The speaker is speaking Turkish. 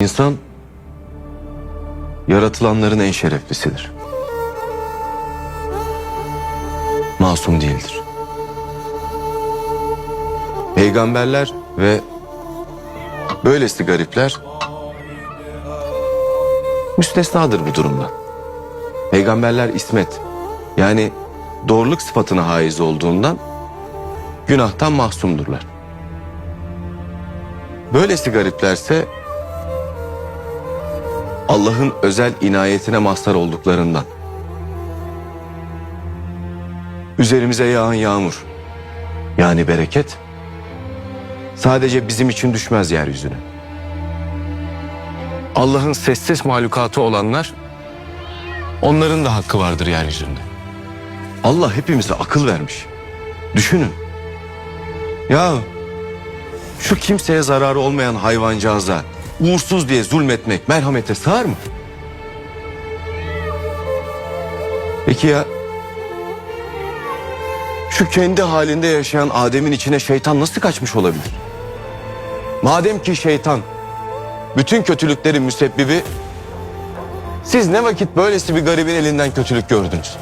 İnsan yaratılanların en şereflisidir. Masum değildir. Peygamberler ve böylesi garipler müstesnadır bu durumdan. Peygamberler ismet yani doğruluk sıfatına haiz olduğundan günahtan mahsumdurlar. Böylesi gariplerse Allah'ın özel inayetine mazhar olduklarından. Üzerimize yağan yağmur yani bereket sadece bizim için düşmez yeryüzüne. Allah'ın sessiz mahlukatı olanlar onların da hakkı vardır yeryüzünde. Allah hepimize akıl vermiş. Düşünün. Ya şu kimseye zararı olmayan hayvancağıza uğursuz diye zulmetmek merhamete sığar mı? Peki ya şu kendi halinde yaşayan Adem'in içine şeytan nasıl kaçmış olabilir? Madem ki şeytan bütün kötülüklerin müsebbibi siz ne vakit böylesi bir garibin elinden kötülük gördünüz?